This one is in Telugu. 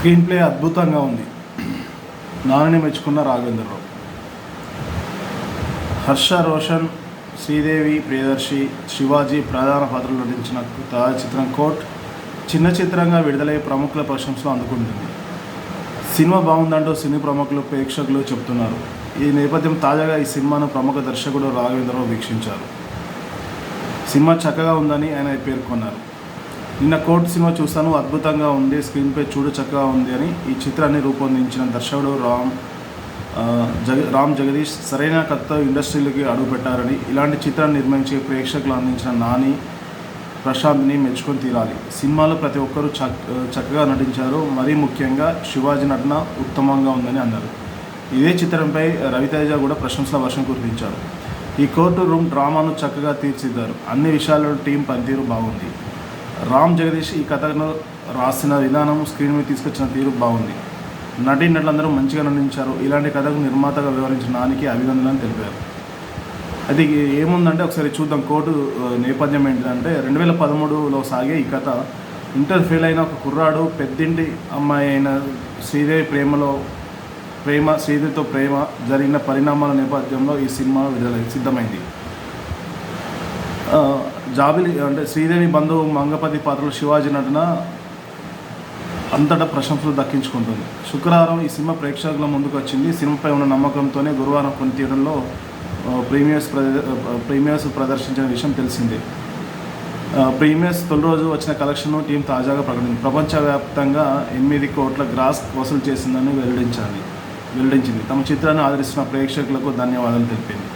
స్క్రీన్ ప్లే అద్భుతంగా ఉంది. నాన్నని మెచ్చుకున్న రాఘవేంద్రరావు. హర్ష రోషన్ శ్రీదేవి ప్రియదర్శి శివాజీ ప్రధాన పాత్రలు నటించిన తాజా చిత్రం కోట్ చిన్న చిత్రంగా విడుదలయ్యే ప్రముఖుల ప్రశంసలు అందుకుంటుంది. సినిమా బాగుందంటూ సినీ ప్రముఖులు ప్రేక్షకులు చెప్తున్నారు. ఈ నేపథ్యం తాజాగా ఈ సినిమాను ప్రముఖ దర్శకుడు రాఘవేంద్రరావు వీక్షించారు. సినిమా చక్కగా ఉందని ఆయన పేర్కొన్నారు. నిన్న కోర్టు సినిమా చూస్తాను అద్భుతంగా ఉంది స్క్రీన్పై చూడు చక్కగా ఉంది అని ఈ చిత్రాన్ని రూపొందించిన దర్శకుడు రామ్ జగ రామ్ జగదీష్ సరైన కథ ఇండస్ట్రీలోకి అడుగుపెట్టారని ఇలాంటి చిత్రాన్ని నిర్మించి ప్రేక్షకులు అందించిన నాని ప్రశాంత్ని మెచ్చుకొని తీరాలి. సినిమాలో ప్రతి ఒక్కరూ చక్క చక్కగా నటించారు. మరీ ముఖ్యంగా శివాజీ నటన ఉత్తమంగా ఉందని అన్నారు. ఇదే చిత్రంపై రవితేజ కూడా ప్రశంసల వర్షం కురిపించారు. ఈ కోర్టు రూమ్ డ్రామాను చక్కగా తీర్చిద్దారు అన్ని విషయాల్లో టీం పనితీరు బాగుంది. రామ్ జగదీష్ ఈ కథను రాసిన విధానం స్క్రీన్ మీద తీసుకొచ్చిన తీరు బాగుంది. నటి నటులందరూ మంచిగా నటించారు. ఇలాంటి కథకు నిర్మాతగా వివరించిన నానికి అభినందనలు తెలిపారు. అది ఏముందంటే ఒకసారి చూద్దాం కోర్టు నేపథ్యం ఏంటిదంటే రెండు వేల పదమూడులో సాగే ఈ కథ. ఇంటర్ ఫెయిల్ అయిన ఒక కుర్రాడు పెద్దింటి అమ్మాయి అయిన శ్రీదేవి ప్రేమలో ప్రేమ శ్రీదేవితో ప్రేమ జరిగిన పరిణామాల నేపథ్యంలో ఈ సినిమా విడుదల సిద్ధమైంది. జాబిలి అంటే శ్రీదేవి బంధువు మంగపతి పాత్రలో శివాజీ నటన అంతటా ప్రశంసలు దక్కించుకుంటుంది. శుక్రవారం ఈ సినిమా ప్రేక్షకుల ముందుకు వచ్చింది. సినిమాపై ఉన్న నమ్మకంతోనే గురువారం కొన్ని థియేటర్లో ప్రీమియర్స్ ప్రీమియర్స్ ప్రదర్శించిన విషయం తెలిసిందే. ప్రీమియర్స్ తొలి రోజు వచ్చిన కలెక్షన్ టీం తాజాగా ప్రకటించింది. ప్రపంచవ్యాప్తంగా ఎనిమిది కోట్ల గ్రాస్ వసూలు చేసిందని వెల్లడించాలి వెల్లడించింది. తమ చిత్రాన్ని ఆదరిస్తున్న ప్రేక్షకులకు ధన్యవాదాలు తెలిపింది.